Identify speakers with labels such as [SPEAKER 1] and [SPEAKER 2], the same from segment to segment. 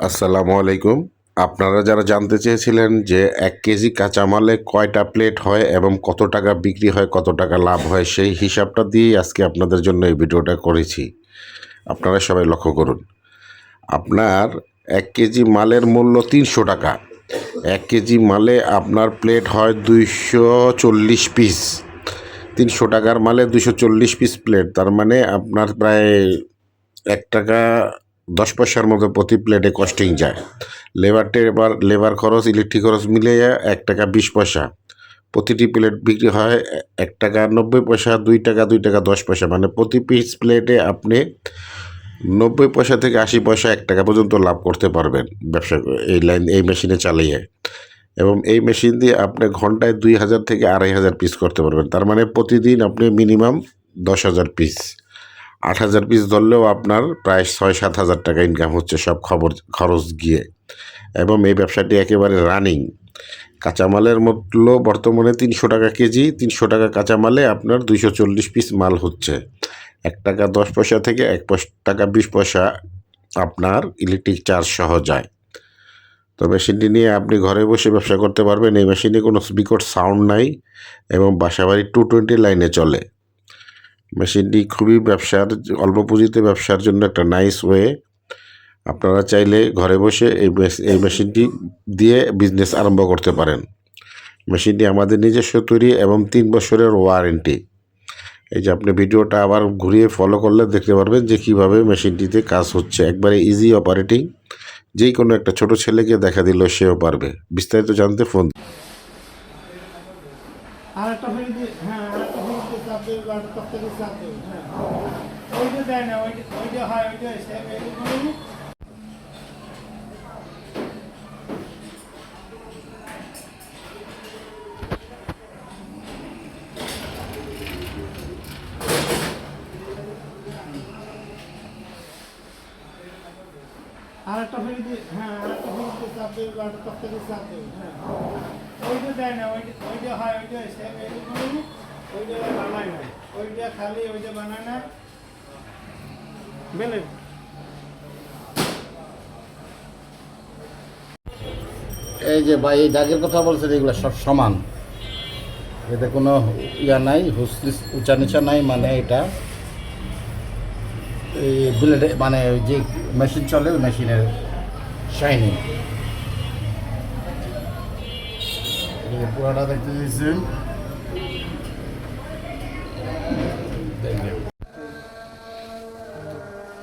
[SPEAKER 1] আসসালামু আলাইকুম। আপনারা যারা জানতে চেয়েছিলেন যে এক কেজি কাঁচামালে কয়টা প্লেট হয় এবং কত টাকা বিক্রি হয়, কত টাকা লাভ হয়, সেই হিসাবটা দিয়েই আজকে আপনাদের জন্য এই ভিডিওটা করেছি। আপনারা সবাই লক্ষ্য করুন। আপনার এক কেজি মালের মূল্য তিনশো টাকা। এক কেজি মালে আপনার প্লেট হয় দুইশো চল্লিশ পিস। তিনশো টাকার মালে দুশো চল্লিশ পিস প্লেট। তার মানে আপনার প্রায় এক টাকা দশ পয়সার মতো প্রতি প্লেটে কস্টিং যায়। লেবার টেবার লেবার খরচ ইলেকট্রিক খরচ মিলিয়ে এক টাকা বিশ পয়সা। প্রতিটি প্লেট বিক্রি হয় এক টাকা নব্বই পয়সা, দুই টাকা দুই টাকা দশ পয়সা। মানে প্রতি পিস প্লেটে আপনি নব্বই পয়সা থেকে আশি পয়সা এক টাকা পর্যন্ত লাভ করতে পারবেন ব্যবসা, এই লাইন এই মেশিনে চালিয়ে। এবং এই মেশিন দিয়ে আপনি ঘন্টায় দুই হাজার থেকে আড়াই হাজার পিস করতে পারবেন। তার মানে প্রতিদিন আপনি মিনিমাম দশ হাজার পিস আট হাজার পিস ধরলেও আপনার প্রায় ছয় সাত হাজার টাকা ইনকাম হচ্ছে সব খবর, খরচ গিয়ে। এবং এই ব্যবসাটি একেবারে রানিং কাঁচামালের মূল্য বর্তমানে তিনশো টাকা কেজি, তিনশো টাকা কাঁচামালে আপনার দুইশো চল্লিশ পিস মাল হচ্ছে। এক টাকা দশ পয়সা থেকে এক টাকা বিশ পয়সা আপনার ইলেকট্রিক চার্জ সহ যায়। তো মেশিনটি নিয়ে আপনি ঘরে বসে ব্যবসা করতে পারবেন। এই মেশিনে কোনো বিকট সাউন্ড নাই এবং বাসাবাড়ি টু টোয়েন্টি লাইনে চলে। মেশিনটি খুবই ব্যবসার, অল্প পুঁজিতে ব্যবসার জন্য একটা নাইস ওয়ে আপনারা চাইলে ঘরে বসে এই এই মেশিনটি দিয়ে বিজনেস আরম্ভ করতে পারেন। মেশিনটি আমাদের নিজস্ব তৈরি এবং তিন বছরের ওয়ারেন্টি এই যে আপনি ভিডিওটা আবার ঘুরিয়ে ফলো করলে দেখতে পারবেন যে কীভাবে মেশিনটিতে কাজ হচ্ছে। একবারে ইজি অপারেটিং যেই কোনো একটা ছোট ছেলেকে দেখা দিল, সেও পারবে। বিস্তারিত জানতে ফোন
[SPEAKER 2] আর একটা ওইটা দেয় না, ওইটা ওইটা হয়, ওইটা আর একটা দিয়ে হ্যাঁ আর একটা ফিল দিয়ে চাপ দিয়ে আর একটা থেকে চাপ দিয়ে হ্যাঁ। ওইটা দেয় না, ওইটা ওইটা হয়, ওইটা
[SPEAKER 3] এই যে ভাই, এই দাগের কথা বলছেন, এগুলো সব সমান। এতে কোনো ইয়া নাই হুসলিস উঁচা নিচা নাই মানে এটা। এই বুলেটে মানে যে মেশিন চলে, ওই মেশিনের শাইনিং। পুরোটা দেখতে দিয়েছেন।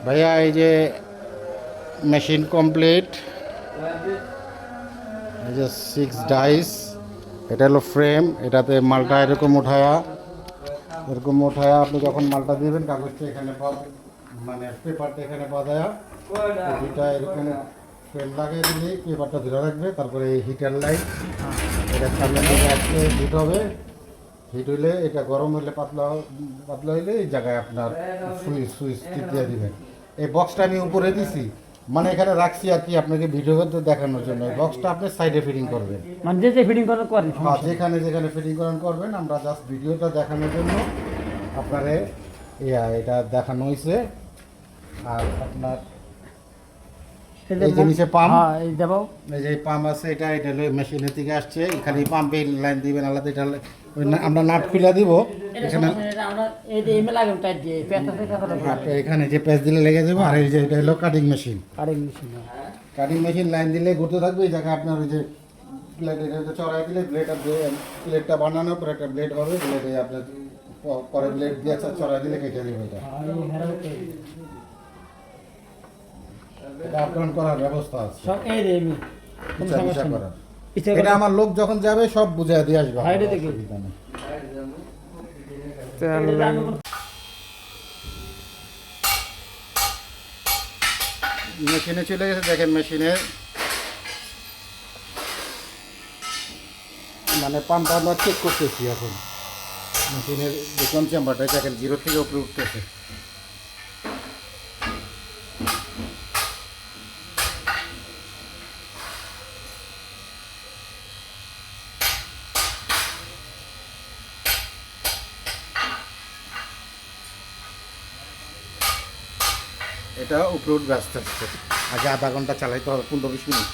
[SPEAKER 3] ভাইয়া এই যে মেশিন কমপ্লিট এই যে সিক্স ডাইস এটা হলো ফ্রেম এটাতে মালটা এরকম উঠায়া এরকম উঠায়া আপনি যখন মালটা দিবেন, কাগজটা এখানে মানে পেপারটা এখানে বাঁধায়া দুটা এরকম ফ্রেম লাগিয়ে দিলে পেপারটা ধরে রাখবে, তারপরে এই হিটার লাইট এটা সামনে দিকে হিট হবে। হিট হইলে এটা গরম হইলে পাতলা পাতলা হইলে এই জায়গায় আপনার সুইচ সুইচ টিপ দিয়ে দিবেন। এই বক্সটা আমি উপরে দিছি। মানে এখানে রাখছি আর কি আপনাকে ভিডিও করতে দেখানোর জন্য। বক্সটা আপনি সাইডে ফিটিং করবেন।
[SPEAKER 2] মানে যে যে ফিটিং করে করেন
[SPEAKER 3] হ্যাঁ যেখানে যেখানে ফিটিং করেন করবেন। আমরা জাস্ট ভিডিওটা দেখানোর জন্য আপনারে ইয়া এটা দেখানো হয়েছে আর আপনার এই যে নিচে পাম্প
[SPEAKER 2] হ্যাঁ এই দেবো
[SPEAKER 3] এই যে পাম্প আছে এটা এটা মেশিনের থেকে আসছে। এখানে পাম্পে লাইন দিবেন আলাদা এটা ওই আমরা নাট খুলে দিব। এখানে
[SPEAKER 2] যে এমএল লাগাম টাইট দিয়ে পেটা থেকে কথা
[SPEAKER 3] আর এখানে যে পেঁচ দিলে লেগে যাবে আর এই যে এটা হলো cutting machine
[SPEAKER 2] cutting machine
[SPEAKER 3] cutting machine line দিলে ঘুরতে থাকবে এই জায়গায় আপনার ওই যে প্লেট এটা চড়াই দিলে ব্লেড প্লেটটা বানানোর পর একটা ব্লেড হবে ব্লেডে আপনার পরে ব্লেড দিয়ে চড়াই দিলে কেটে দেবে এটা। এটা আপডাউন করার ব্যবস্থা আছে।
[SPEAKER 2] সব এই সমস্যা
[SPEAKER 3] করার। এটা আমার লোক যখন যাবে সব বুঝাই দিয়ে আসবে
[SPEAKER 2] বাইরে থেকে?
[SPEAKER 3] মেশিনে চলে গেছে দেখেন মেশিনে। মানে পাম্প আমরা চেক করতেছি এখন। মেশিনের যে কোন চেম্বারটা দেখেন জিরো থেকে উপরে উঠতেছে। এটা উপরে উঠবে আস্তে আস্তে। আগে আধা ঘণ্টা চালাইতে হবে পনেরো বিশ মিনিট।